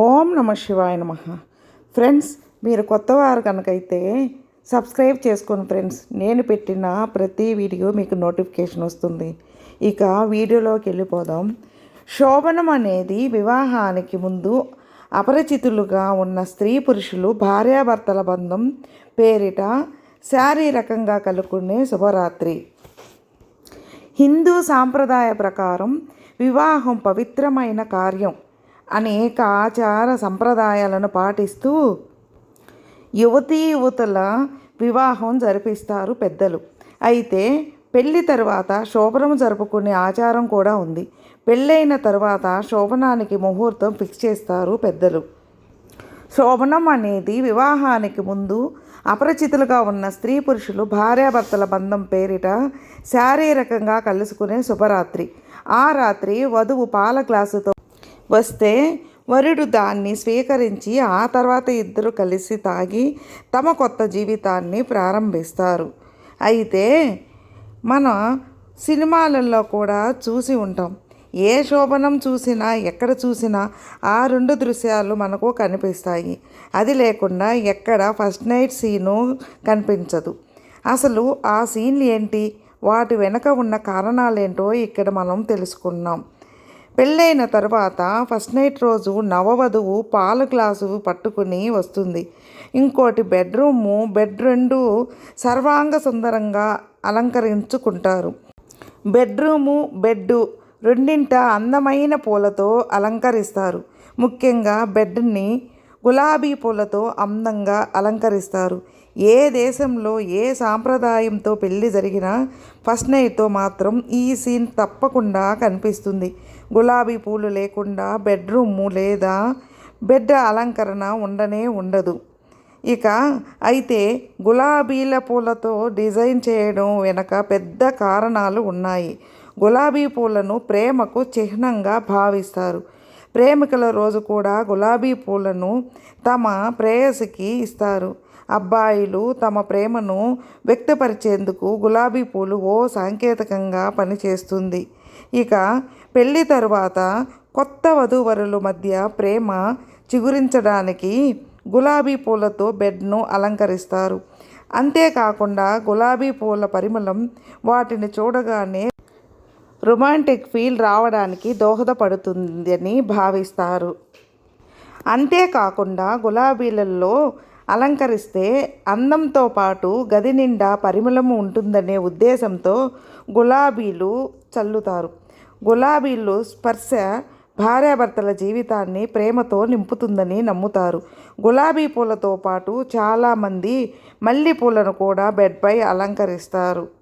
ఓం నమ శివాయ నమ. ఫ్రెండ్స్ మీరు కొత్తవారు కనుకైతే సబ్స్క్రైబ్ చేసుకోండి ఫ్రెండ్స్ నేను పెట్టిన ప్రతి వీడియో మీకు నోటిఫికేషన్ వస్తుంది. ఇక వీడియోలోకి వెళ్ళిపోదాం. శోభనం అనేది వివాహానికి ముందు అపరిచితులుగా ఉన్న స్త్రీ పురుషులు భార్యాభర్తల బంధం పేరిట శారీరకంగా కలుపుకునే శుభరాత్రి. హిందూ సాంప్రదాయ ప్రకారం వివాహం పవిత్రమైన కార్యం. అనేక ఆచార సంప్రదాయాలను పాటిస్తూ యువతీ యువతుల వివాహం జరిపిస్తారు పెద్దలు. అయితే పెళ్ళి తర్వాత శోభనం జరుపుకునే ఆచారం కూడా ఉంది. పెళ్ళైన తర్వాత శోభనానికి ముహూర్తం ఫిక్స్ చేస్తారు పెద్దలు. శోభనం అనేది వివాహానికి ముందు అపరిచితులుగా ఉన్న స్త్రీ పురుషులు భార్యాభర్తల బంధం పేరిట శారీరకంగా కలుసుకునే శుభరాత్రి. ఆ రాత్రి వధువు పాల గ్లాసుతో వస్తే వరుడు దాన్ని స్వీకరించి ఆ తర్వాత ఇద్దరు కలిసి తాగి తమ కొత్త జీవితాన్ని ప్రారంభిస్తారు. అయితే మన సినిమాలలో కూడా చూసి ఉంటాం. ఏ శోభనం చూసినా ఎక్కడ చూసినా ఆ రెండు దృశ్యాలు మనకు కనిపిస్తాయి. అది లేకుండా ఎక్కడ ఫస్ట్ నైట్ సీను కనిపించదు. అసలు ఆ సీన్లు ఏంటి? వాటి వెనక ఉన్న కారణాలేంటో ఇక్కడ మనం తెలుసుకున్నాం. పెళ్ళైన తర్వాత ఫస్ట్ నైట్ రోజు నవవధువు పాల గ్లాసు పట్టుకుని వస్తుంది. ఇంకోటి బెడ్రూము బెడ్ రెండు సర్వాంగ సుందరంగా అలంకరించుకుంటారు. బెడ్రూము బెడ్డు రెండింట అందమైన పూలతో అలంకరిస్తారు. ముఖ్యంగా బెడ్ని గులాబీ పూలతో అందంగా అలంకరిస్తారు. ఏ దేశంలో ఏ సాంప్రదాయంతో పెళ్ళి జరిగినా ఫస్ట్ నైట్తో మాత్రం ఈ సీన్ తప్పకుండా కనిపిస్తుంది. గులాబీ పూలు లేకుండా బెడ్రూము లేదా బెడ్ అలంకరణ ఉండనే ఉండదు. ఇక అయితే గులాబీల పూలతో డిజైన్ చేయడం వెనక పెద్ద కారణాలు ఉన్నాయి. గులాబీ పూలను ప్రేమకు చిహ్నంగా భావిస్తారు. ప్రేమికుల రోజు కూడా గులాబీ పూలను తమ ప్రేయసికి ఇస్తారు. అబ్బాయిలు తమ ప్రేమను వ్యక్తపరిచేందుకు గులాబీ పూలు ఓ సాంకేతికంగా పనిచేస్తుంది. ఇక పెళ్ళి తరువాత కొత్త వధూవరుల మధ్య ప్రేమ చిగురించడానికి గులాబీ పూలతో బెడ్ను అలంకరిస్తారు. అంతేకాకుండా గులాబీ పూల పరిమళం వాటిని చూడగానే రొమాంటిక్ ఫీల్ రావడానికి దోహదపడుతుందని భావిస్తారు. అంతేకాకుండా గులాబీలలో అలంకరిస్తే అందంతో పాటు గది నిండా పరిమళం ఉంటుందనే ఉద్దేశంతో గులాబీలు చల్లుతారు. గులాబీలు స్పర్శ భార్యాభర్తల జీవితాన్ని ప్రేమతో నింపుతుందని నమ్ముతారు. గులాబీ పూలతో పాటు చాలామంది మల్లె పూలను కూడా బెడ్పై అలంకరిస్తారు.